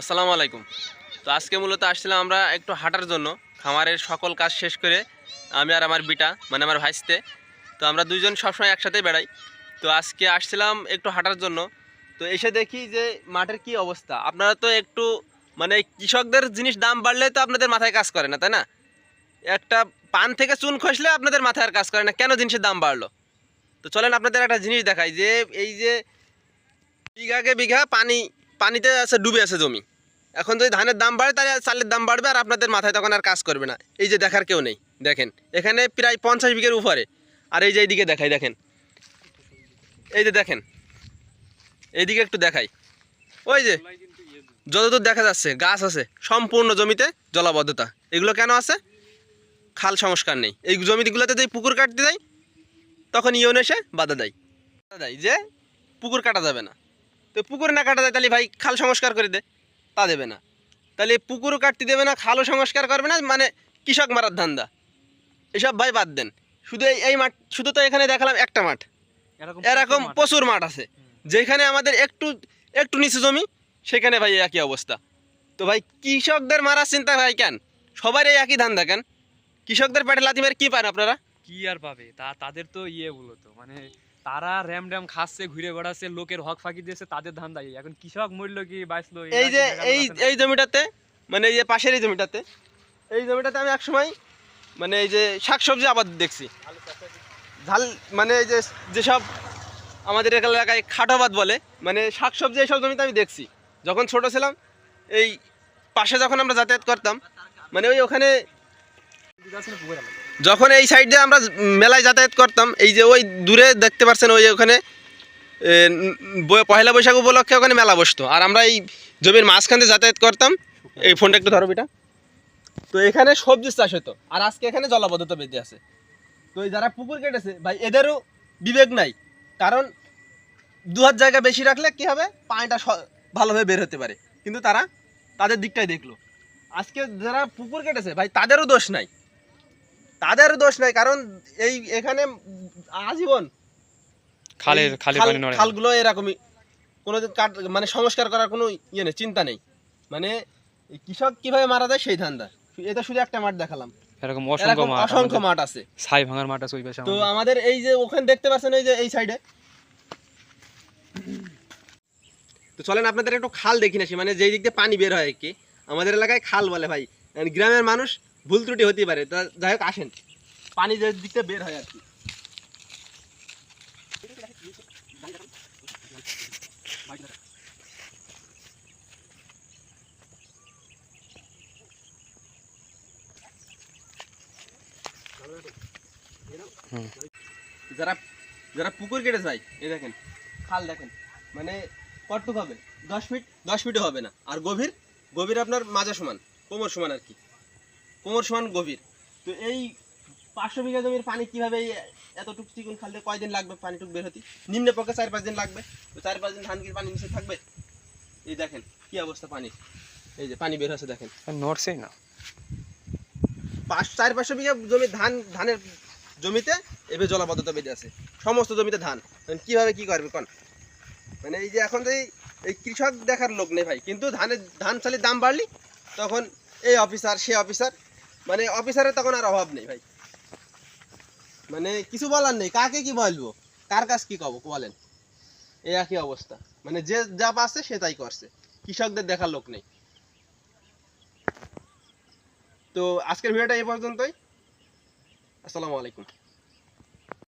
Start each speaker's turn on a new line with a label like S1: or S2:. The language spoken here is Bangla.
S1: আসসালামু আলাইকুম। তো আজকে মূলত আসছিলাম আমরা একটু হাঁটার জন্য। খামারের সকল কাজ শেষ করে আমি আর আমার বিটা মানে আমার ভাইসতে। তো আমরা দুইজন সবসময় একসাথে বেড়াই। তো আজকে আসছিলাম একটু হাঁটার জন্য। তো এসে দেখি যে মাঠের কি অবস্থা। আপনারা তো একটু মানে কৃষকদের জিনিস দাম বাড়লে তো আপনাদের মাথায় কাজ করে না, তাই না? একটা পান থেকে চুন খসলে আপনাদের মাথায় আর কাজ করে না। কেন জিনিসের দাম বাড়লো? তো চলেন আপনাদের একটা জিনিস দেখাই যে এই যে বিঘাকে বিঘা পানি পানিতে আছে, ডুবে আছে জমি। এখন যদি ধানের দাম বাড়ে, তাহলে চালের দাম বাড়বে আর আপনাদের মাথায় তখন আর কাজ করবে না। এই যে দেখার কেউ নেই, দেখেন। এখানে প্রায় পঞ্চাশ বিঘের উপরে। আর এই যে এইদিকে দেখাই, দেখেন। এই যে দেখেন। এইদিকে একটু দেখাই। ওই যে, যতদূর দেখা যাচ্ছে, গাছ আছে, সম্পূর্ণ জমিতে জলাবদ্ধতা। এগুলো কেন আছে? খাল সংস্কার নেই। এই জমিগুলোতে যদি পুকুর কাটতে দেয়, তখন ইউন এসে বাধা দেয়। বাধা দেয় যে, পুকুর কাটা যাবে না। তো পুকুর না কাটা যায় তাহলে ভাই খাল সংস্কার করে দে। তা দেবে না। তাহলে পুকুরও কাটতে দেবে না খালও সংস্কার করবে না মানে কৃষক মারার ধান্দা। এসব ভাই বাদ দেন। শুধু এই এই মাঠ শুধু তো এখানে দেখালাম একটা মাঠ। এরকম প্রচুর মাঠ আছে। যেখানে আমাদের একটু একটু নিচু জমি সেখানে ভাই একই অবস্থা। তো ভাই কৃষকদের মারার চিন্তা ভাই কেন? সবার এই একই ধান্দা কেন? কৃষকদের পেটে লাথি মেরে কী পান আপনারা?
S2: কি আর পাবে? তা তাদের তো ইয়ে বলো তো মানে তারা র্যাম ড্যাম খাচ্ছে ঘুরে বেড়াচ্ছে লোকের হক ফাঁকি দিয়েছে তাদের ধান এই। এখন কৃষক মরলো কি বাঁচলো
S1: এই যে এই এই জমিটাতে মানে এই যে পাশের এই জমিটাতে এই জমিটাতে আমি একসময় মানে এই যে শাকসবজি আবাদ দেখছি। ঝাল মানে এই যে যেসব আমাদের এলাকায় খাটাবাদ বলে মানে শাকসবজি এইসব জমিতে আমি দেখছি। যখন ছোট ছিলাম এই পাশে যখন আমরা যাতায়াত করতাম মানে ওই ওখানে যখন এই সাইড দিয়ে আমরা মেলায় যাতায়াত করতাম, এই যে ওই দূরে দেখতে পাচ্ছেন ওই ওখানে পয়লা বৈশাখ উপলক্ষে ওখানে মেলা বসতো। আর আমরা এই জমির মাঝখান দিয়ে যাতায়াত করতাম। এই ফোনটা একটু ধরো বিটা। তো এখানে সবজি চাষ হতো আর আজকে এখানে জলাবদ্ধতা বেঁধে আছে। তো যারা পুকুর কেটেছে, ভাই, এদেরও বিবেক নাই। কারণ দু হাত জায়গা বেশি রাখলে কি হবে? পানিটা ভালোভাবে বের হতে পারে। কিন্তু তারা তাদের দিকটাই দেখল। আজকে যারা পুকুর কেটেছে, ভাই, তাদেরও দোষ নাই। তাদেরও দোষ নাই কারণ এই এখানে আজীবন
S2: খালের
S1: এই
S2: খালে
S1: খাল-
S2: পানি নড়ে
S1: খালগুলো এরকমই কোনো মানে সংস্কার করার কোনো ইয়ে নেই চিন্তা নেই। মানে কৃষক কীভাবে মারা যায় সেই ধান্দা। এটা শুধু একটা মাঠ দেখালাম।
S2: এরকম অসংখ্য মাঠ
S1: অসংখ্য মাঠ আছে।
S2: ছাই ভাঙার মাঠ আছে ওই পাশে
S1: তো
S2: আমাদের।
S1: এই যে ওখানে দেখতে পাচ্ছেন এই যে এই সাইডে। তো চলেন আপনাদের একটু খাল দেখি নাসি মানে যেই দিক দিয়ে পানি বের হয় কি। আমাদের এলাকায় খাল বলে ভাই মানে গ্রামের মানুষ ভুল ত্রুটি হতে পারে। তা যাই হোক আসেন। পানি যে দিক দিয়ে বের হয় আর কি। যারা যারা পুকুর কেটে যায় এ দেখেন খাল দেখেন মানে কতটুক হবে। দশ ফিট দশ ফিটও হবে না। আর গভীর গভীর আপনার মাজা সমান কোমর সমান আর কি। কোমর সমান গভীর। তো এই পাঁচশো বিঘা জমির পানি কীভাবে এতটুকু চিকুন খালতে কয়দিন লাগবে পানিটুক বের হতে? নিম্নে পক্ষে চার পাঁচ দিন লাগবে। তো চার পাঁচ দিন ধান কি পানি নিচে থাকবে? এই দেখেন কি অবস্থা পানি এই যে পানি বের হচ্ছে দেখেন।
S2: নড়ছেই না।
S1: পাঁচ চার পাঁচশো বিঘা জমি ধান ধানের জমিতে এভাবে জলাবদ্ধতা বেঁধে আছে। সমস্ত জমিতে ধান। কীভাবে কি করবে কোন? মানে এই যে এখন এই- এই কৃষক দেখার লোক নেই ভাই। কিন্তু ধানের ধান চালের দাম বাড়লি তখন এই অফিসার সে অফিসার মানে অফিসারের তখন আর অভাব নেই ভাই। মানে কিছু বলার নেই, কাকে কি বলব? কার কাছ কি কব, বলেন। এই একই অবস্থা। মানে যে যা পাচ্ছে সে তাই করছে। কৃষকদের দেখার লোক নেই। তো আজকের ভিডিওটা এই পর্যন্তই। আসসালামু আলাইকুম।